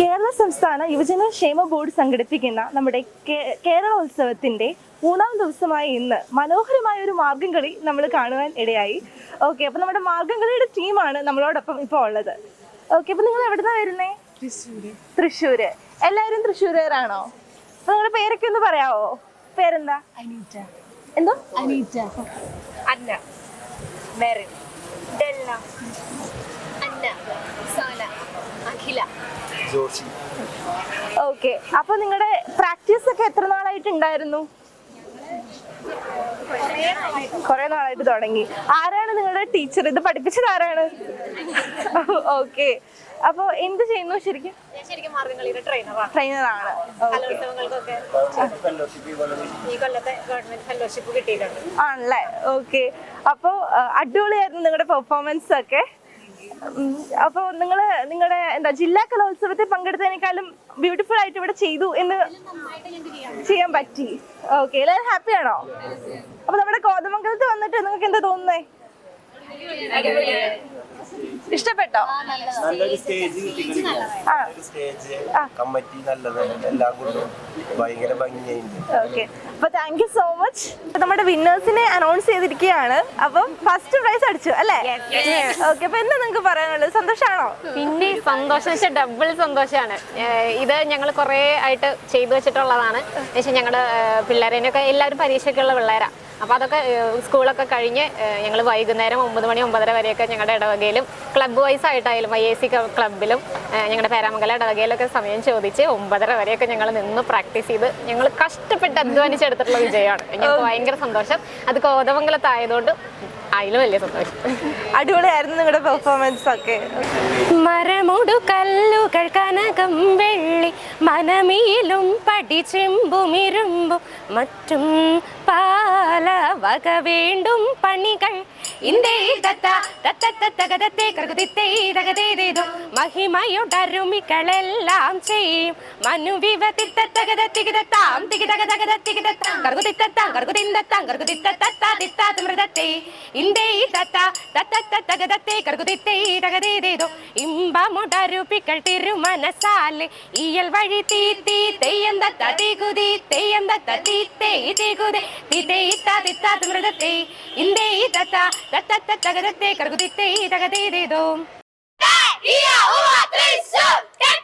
കേരള സംസ്ഥാന യുവജന ക്ഷേമ ബോർഡ് സംഘടിപ്പിക്കുന്ന നമ്മുടെ കേരളോത്സവത്തിന്റെ മൂന്നാം ദിവസമായ ഇന്ന് മനോഹരമായ ഒരു മാർഗം കളി നമ്മൾ കാണുവാൻ ഇടയായി. ഓക്കെ അപ്പൊ നമ്മുടെ മാർഗം കളിയുടെ ടീമാണ് നമ്മളോടൊപ്പം ഇപ്പോൾ ഉള്ളത്. ഓക്കെ അപ്പൊ നിങ്ങൾ എവിടുന്നാ വരുന്നേ? തൃശ്ശൂര്. എല്ലാവരും തൃശ്ശൂരുകാരാണോ? അപ്പൊ നിങ്ങളുടെ പേരൊക്കെ ഒന്ന് പറയാവോ? പേരെന്താ? അനീറ്റ. എന്തോ? അനീറ്റ. അന്ന. മെറിൻ ഡെല്ല. ജോർജി ഓക്കെ. അപ്പൊ നിങ്ങളുടെ പ്രാക്ടീസ് ഒക്കെ എത്ര നാളായിട്ട് ഉണ്ടായിരുന്നു കുറെ നാളായിട്ട് തുടങ്ങി. ആരാണ് നിങ്ങളുടെ ടീച്ചർ? ഇത് പഠിപ്പിച്ചത് ആരാണ്? ഓക്കെ. അപ്പൊ എന്ത് ചെയ്യുന്നു ശരിക്കും? ഞാൻ ശരിക്കും മാർഗംകളിയുടെ ട്രെയിനറാണ് ആണല്ലേ? ഓക്കെ. അപ്പോൾ അടിപൊളിയായിരുന്നു നിങ്ങളുടെ പെർഫോമൻസ് ഒക്കെ. അപ്പോൾ നിങ്ങൾ നിങ്ങളുടെ എന്താ ജില്ലാ കലോത്സവത്തിൽ പങ്കെടുത്തതിനേക്കാളും ബ്യൂട്ടിഫുൾ ആയിട്ട് ഇവിടെ ചെയ്തു എന്ന് ചെയ്യാൻ പറ്റി. ഓക്കെ എല്ലാവരും ഹാപ്പി ആണോ? അപ്പൊ നമ്മുടെ കോതമംഗലത്ത് വന്നിട്ട് നിങ്ങൾക്ക് എന്താ തോന്നുന്നേ ഇഷ്ടപ്പെട്ടോ? നല്ലൊരു സ്റ്റേജ് സ്റ്റേജ് കമ്മിറ്റി നല്ലത്. എല്ലാം കൊണ്ടും ഭയങ്കര ഭംഗിയായിട്ടുണ്ട്. ഓക്കെ. അപ്പൊ താങ്ക് യു സോ മച്ച് നമ്മുടെ വിന്നേഴ്സിനെ അനൗൺസ് ചെയ്തിരിക്കുകയാണ്. അപ്പം ഫസ്റ്റ് പ്രൈസ് അടിച്ചു അല്ലേ? ഓക്കെ അപ്പൊ എന്താ നിങ്ങൾക്ക് പറയാനുള്ളത്? സന്തോഷാണോ? പിന്നെ സന്തോഷം വെച്ചാൽ ഡബിൾ സന്തോഷമാണ്. ഇത് ഞങ്ങൾ കുറേ ആയിട്ട് ചെയ്തു വെച്ചിട്ടുള്ളതാണ്. പക്ഷേ ഞങ്ങളുടെ പിള്ളേരേനൊക്കെ എല്ലാവരും പരീക്ഷയ്ക്കുള്ള പിള്ളേരാണ് അപ്പോൾ അതൊക്കെ സ്കൂളൊക്കെ കഴിഞ്ഞ് ഞങ്ങൾ വൈകുന്നേരം ഒമ്പത് മണി ഒമ്പതര വരെയൊക്കെ ഞങ്ങളുടെ ഇടവകയിലും ക്ലബ്ബ് വൈസ് ആയിട്ടായാലും ഐ എ സി ക്ലബിലും ഞങ്ങളുടെ പേരാമംഗല ഇടവകയിലൊക്കെ സമയം ചോദിച്ച് ഒമ്പതര വരെയൊക്കെ ഞങ്ങൾ നിന്ന് പ്രാക്ടീസ് ചെയ്ത് ഞങ്ങൾ കഷ്ടപ്പെട്ട് അധ്വാനിച്ചെടുത്തിട്ടുള്ള വിജയമാണ്. ഞങ്ങൾക്ക് ഭയങ്കര സന്തോഷം. അത് കോതമംഗലത്തായതുകൊണ്ട് അതിലും വലിയ സന്തോഷം. അടിപൊളിയായിരുന്നു നിങ്ങളുടെ പെർഫോമൻസ് ഒക്കെ. മരമുടു കല്ലുകൾ കനകം വെള്ളി മനമീലും പടിച്ചെമ്പും ഇരുമ്പും മറ്റും പാല വക വേണ്ടും പണികൾ. തത്ത തത്ത തത്ത മഹിമയുടരുമികളെല്ലാം ചെയ്യും. മനുവിവ തിത്തത്തകത തികിതത്താം തികിതക തകത തികിതത്താം കർഗുതിത്തത്താം കർഗുതിന്തത്താം കർഗുതിത്തത്താ തിത്താത്ത മൃതത്തെ ഇന്ദേ ఇందే తత తత తగదతే కరుగుదితే తగదేదేదో இன்பமுடரு பிக்கள் திருமனசாலே இயல் வழி தீ தீ தெய்யந்த ததிகுதி தெய்யந்த ததி தேய் திகுதி திதை இத்தா தித்தா துமிருதத்தை. இந்தே தத்தா தத்த தத்தகதத்தை கருகுதித்தை தகதேதேதோ. Yeah, one, two, three,